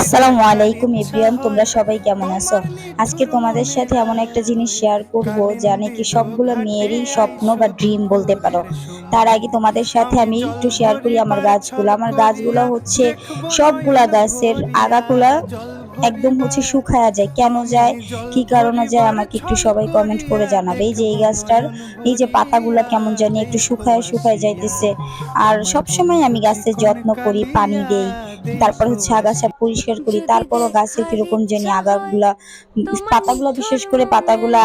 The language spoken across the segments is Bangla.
আসসালামু আলাইকুম, এভরিওয়ান, তোমরা সবাই কেমন আছো? আজকে তোমাদের সাথে এমন একটা জিনিস শেয়ার করব যা নাকি সবগুলো মেয়েরই স্বপ্ন বা ড্রিম বলতে পারো। তার আগে তোমাদের সাথে আমি একটু শেয়ার করি আমার গাছগুলো। আমার গাছগুলো হচ্ছে সবগুলা গাছের আগাগুলা একদম হচ্ছে শুকায়া যায়। কেন যায়? কি কারণে যায়? আমাকে একটু সবাই কমেন্ট করে জানাবে। এই যে এই গাছটার, এই যে পাতাগুলো কেমন জানি একটু শুকায় শুকায় যাইতেছে। আর সব সময় আমি গাছের যত্ন করি, পানি দেই। তারপর হচ্ছে আগাছা পরিষ্কার করি, তারপরও গাছের কীরকম জানি আগাগুলা, পাতাগুলা বিশেষ করে পাতাগুলা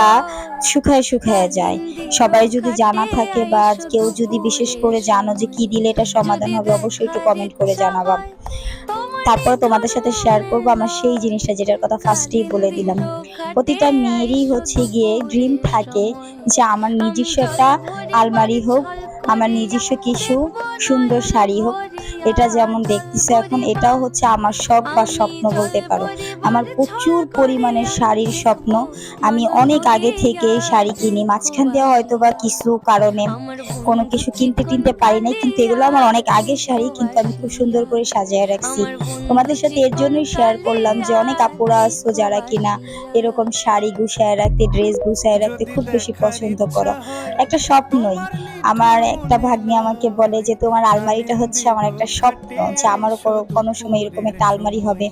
শুকায় শুকায় যায়। সবাই যদি জানা থাকে বা কেউ যদি বিশেষ করে জানো যে কি দিলে এটা সমাধান হবে, অবশ্যই একটু কমেন্ট করে জানাবা। তারপর তোমাদের সাথে শেয়ার করব আমার সেই জিনিসটা যেটার কথা ফার্স্টেই বলে দিলাম। প্রতিটা মেয়েরই হচ্ছে গিয়ে ড্রিম থাকে যে আমার নিজস্ব একটা আলমারি হোক, আমার নিজস্ব কিছু সুন্দর শাড়ি হোক এটা যেমন দেখতেছো এখন, এটাও হচ্ছে আমার শখ বা স্বপ্ন বলতে পারো। আমার প্রচুর পরিমাণে শাড়ির স্বপ্ন। আমি অনেক আগে থেকে শাড়ি কিনি, মাঝখান দিয়ে হয়তো বা কিছু কারণে কোনো কিছু কিনতে টিনতে পারি নাই, কিন্তু এগুলো আমার অনেক আগের শাড়ি, কিন্তু আমি খুব সুন্দর করে সাজিয়ে রাখছি। তোমাদের সাথে এর জন্যই শেয়ার করলাম যে অনেক আপুরা আসছো যারা কিনা এরকম শাড়ি গুছায় রাখতে ড্রেস গুছায় রাখতে খুব বেশি পছন্দ করো। একটা স্বপ্নই। আমার একটা ভাগ্নি আমাকে বলে যে, তোমার আলমারিটা হচ্ছে আমার একটা স্বপ্ন যে আমার কোনো- কোনো সময় এরকম একটা আলমারি হবে।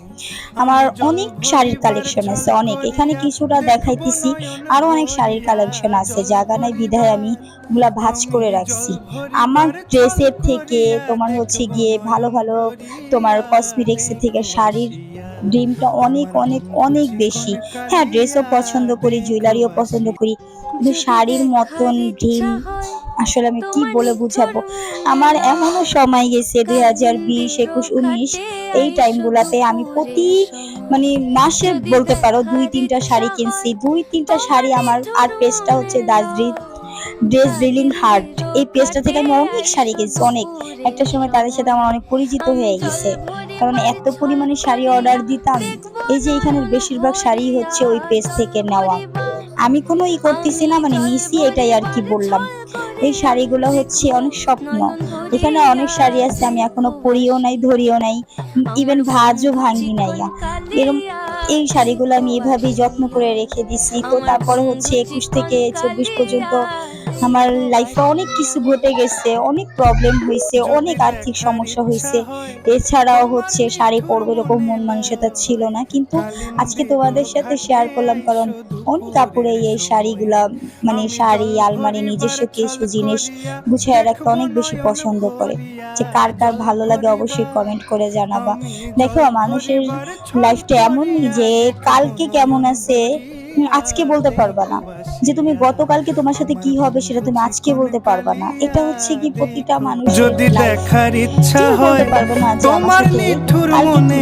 আমার অনেক শাড়ির কালেকশন আছে, অনেক। এখানে কিছুটা দেখাইতেছি, আরও অনেক শাড়ির কালেকশন আছে জায়গা নাই বিধায় আমি গুলা ভাঁজ করে রাখছি। আমার ড্রেসের থেকে তোমার হচ্ছে গিয়ে ভালো ভালো তোমার কসমেটিক্স থেকে শাড়ির ড্রিমটা অনেক অনেক অনেক বেশি। হ্যাঁ ড্রেসও পছন্দ করি জুয়েলারিও পছন্দ করি, কিন্তু শাড়ির মতন ড্রিম আসলে আমি কি বলে বুঝাবো? আমার এমনও সময় গেছে দুই হাজার বিশ একুশ উনিশ। এই টাইমগুলাতে আমি প্রতি মানে মাসে বলতে পারো দুই তিনটা শাড়ি কিনছি। দুই তিনটা শাড়ি আমার আর পেজটা হচ্ছে দার্জিলিং ড্রেস ড্রিলিং হার্ট এই পেজটা থেকে আমি অনেক শাড়ি কিনছি অনেক। একটা সময় তাদের সাথে আমার অনেক পরিচিত হয়ে গেছে। কারণ এত পরিমাণে শাড়ি অর্ডার দিতাম। এই যে এখানের বেশিরভাগ শাড়ি হচ্ছে ওই পেজ থেকে নেওয়া। আমি কোনো ই করতেছি না মানে নিছি এটাই আর কি বললাম। এই শাড়িগুলো হচ্ছে অনেক স্বপ্ন। এখানে অনেক শাড়ি আছে, আমি এখনও পরিও নাই, ধরিও নাই ইভেন ভাজও ভাঙি নাই। এরকম এই শাড়িগুলো আমি এভাবেই যত্ন করে রেখে দিছি। তো তারপরে হচ্ছে একুশ থেকে চব্বিশ পর্যন্ত আমার লাইফে অনেক কিছু ঘটে গেছে, অনেক প্রবলেম হয়েছে, অনেক আর্থিক সমস্যা হয়েছে। এছাড়াও হচ্ছে শাড়ি পরবে এরকম মন মানসিকতা ছিল না। কিন্তু আজকে তোমাদের সাথে শেয়ার করলাম, কারণ অনেক আপুরে এই শাড়িগুলা মানে শাড়ি, আলমারি নিজস্ব কিছু জিনিস গুছিয়ে রাখতে অনেক বেশি পছন্দ করে। যে কার কার ভালো লাগে অবশ্যই কমেন্ট করে জানাবা। দেখো, মানুষের লাইফটা এমনই যে কালকে কেমন আছে, আজকে বলতে পারবা না। যে তুমি গতকালকে তোমার সাথে কি হবে সেটা তুমি আজকে বলতে পারবা না। এটা হচ্ছে কি প্রতিটা মানুষ যদি দেখার ইচ্ছা হয় তোমার নিঠুর মনে